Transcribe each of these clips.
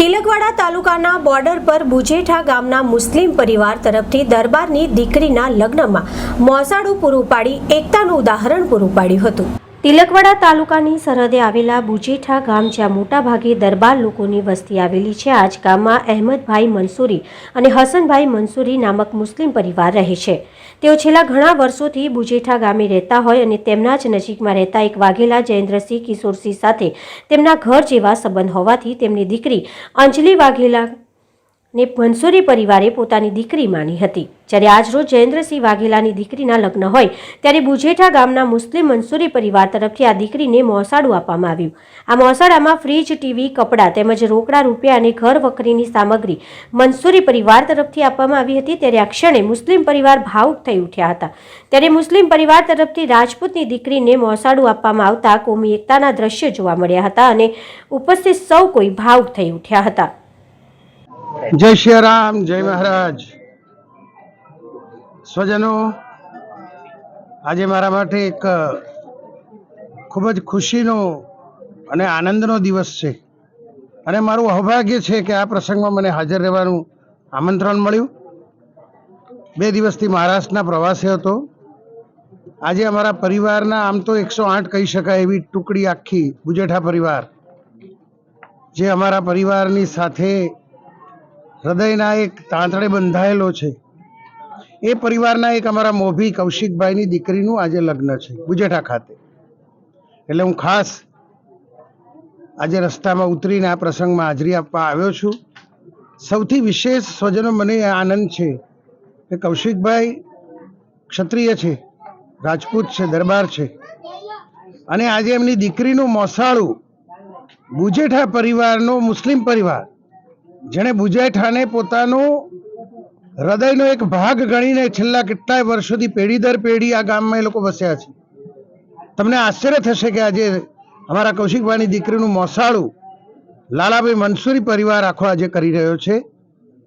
તિલકવાડા તાલુકાના બોર્ડર પર બુજેઠા ગામના મુસ્લિમ પરિવાર તરફથી દરબારની દીકરીના લગ્નમાં મોસાળું પૂરું પાડી એકતાનું ઉદાહરણ પૂરું પાડ્યું હતું. તિલકવાડા તાલુકાની સરહદે આવેલા બુજેઠા ગામ, જ્યાં મોટાભાગે દરબાર લોકોની વસ્તી આવેલી છે આ જ ગામમાં અહેમદભાઈ મંસૂરી અને હસનભાઈ મંસૂરી નામક મુસ્લિમ પરિવાર રહે છે. તેઓ છેલ્લા ઘણા વર્ષોથી બુજેઠા ગામે રહેતા હોય અને તેમના જ નજીકમાં રહેતા એક વાઘેલા જયેન્દ્રસિંહ કિશોરસિંહ સાથે તેમના ઘર જેવા સંબંધ હોવાથી તેમની દીકરી અંજલિ વાઘેલા ને મંસૂરી પરિવારે પોતાની દીકરી માની હતી. જ્યારે આજરોજ જયેન્દ્રસિંહ વાઘેલાની દીકરીના લગ્ન હોય, ત્યારે બુજેઠા ગામના મુસ્લિમ મંસૂરી પરિવાર તરફથી આ દીકરીને મોસાળું આપવામાં આવ્યું. આ મોસાળામાં ફ્રીજ, ટીવી, કપડાં તેમજ રોકડા રૂપિયા અને ઘર વખરીની સામગ્રી મંસૂરી પરિવાર તરફથી આપવામાં આવી હતી. ત્યારે આ ક્ષણે મુસ્લિમ પરિવાર ભાવુક થઈ ઉઠ્યા હતા. ત્યારે મુસ્લિમ પરિવાર તરફથી રાજપૂતની દીકરીને મોસાળું આપવામાં આવતા કોમી એકતાના દ્રશ્યો જોવા મળ્યા હતા અને ઉપસ્થિત સૌ કોઈ ભાવુક થઈ ઉઠ્યા હતા. જય શ્રી રામ, જય મહારાજ. સ્વજનો, આજે મારા માટે એક ખૂબ જ ખુશીનો અને આનંદનો દિવસ છે. અને મારું સૌભાગ્ય છે કે આ પ્રસંગમાં મને હાજર રહેવાનું આમંત્રણ મળ્યું. બે દિવસથી મહારાષ્ટ્રના પ્રવાસે હતો. આજે અમારા પરિવારના, આમ તો એકસો આઠ કહી શકાય એવી ટુકડી આખી ગુજેઠા પરિવાર, જે અમારા પરિવારની સાથે હૃદયના એક તાંતણે બંધાયેલો છે. એ પરિવારના એક અમારા મોભી કૌશિકભાઈની દીકરીનું આજે લગ્ન છે બુજેઠા ખાતે. એટલે હું ખાસ આજે રસ્તામાં ઉતરીને આ પ્રસંગમાં હાજરી આપવા આવ્યો છું. સૌથી વિશેષ સ્વજનો મને આનંદ છે કે કૌશિકભાઈ ક્ષત્રિય છે, રાજપૂત છે, દરબાર છે. અને આજે એમની દીકરીનું મોસાળું બુજેઠા પરિવારનો મુસ્લિમ પરિવાર જેણે બુજેઠાને પોતાનો હૃદયનો એક ભાગ ગણીને છેલ્લા કેટલાય વર્ષોથી પેઢી દર પેઢી આ ગામમાં એ લોકો વસ્યા છે. તમને આશ્ચર્ય થશે કે આજે અમારા કૌશિકભાઈની દીકરીનું મોસાળું લાલાભાઈ મનસુરી પરિવાર આખો આજે કરી રહ્યો છે.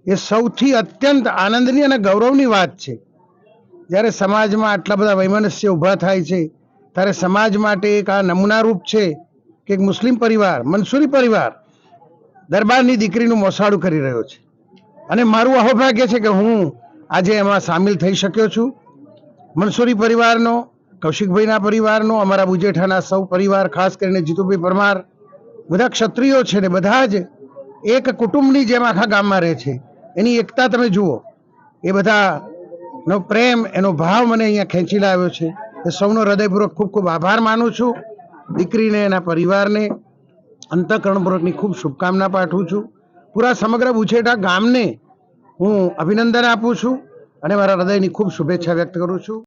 એ સૌથી અત્યંત આનંદની અને ગૌરવની વાત છે. જ્યારે સમાજમાં આટલા બધા વૈમનસ્ય ઊભા થાય છે, ત્યારે સમાજ માટે એક આ નમૂનારૂપ છે કે એક મુસ્લિમ પરિવાર, મનસુરી પરિવાર દરબારની દીકરીનું મોસાળું કરી રહ્યો છે. અને મારું અહોભાગ્ય છે કે હું આજે એમાં સામેલ થઈ શક્યો છું. મનસુરી પરિવારનો, કૌશિકભાઈના પરિવારનો, અમારા બુજેઠાના સૌ પરિવાર, ખાસ કરીને જીતુભાઈ પરમાર, બધા ક્ષત્રિયો છે ને બધા જ એક કુટુંબની જેમ આખા ગામમાં રહે છે. એની એકતા તમે જુઓ, એ બધાનો પ્રેમ, એનો ભાવ મને અહીંયા ખેંચી લાવ્યો છે. એ સૌનો હૃદયપૂર્વક ખૂબ ખૂબ આભાર માનું છું. દીકરીને, એના પરિવારને અંતઃકરણપૂર્વકની ખૂબ શુભકામના પાઠવું છું. પૂરા સમગ્ર ઉછેટા ગામને હું અભિનંદન આપું છું અને મારા હૃદયની ખૂબ શુભેચ્છા વ્યક્ત કરું છું.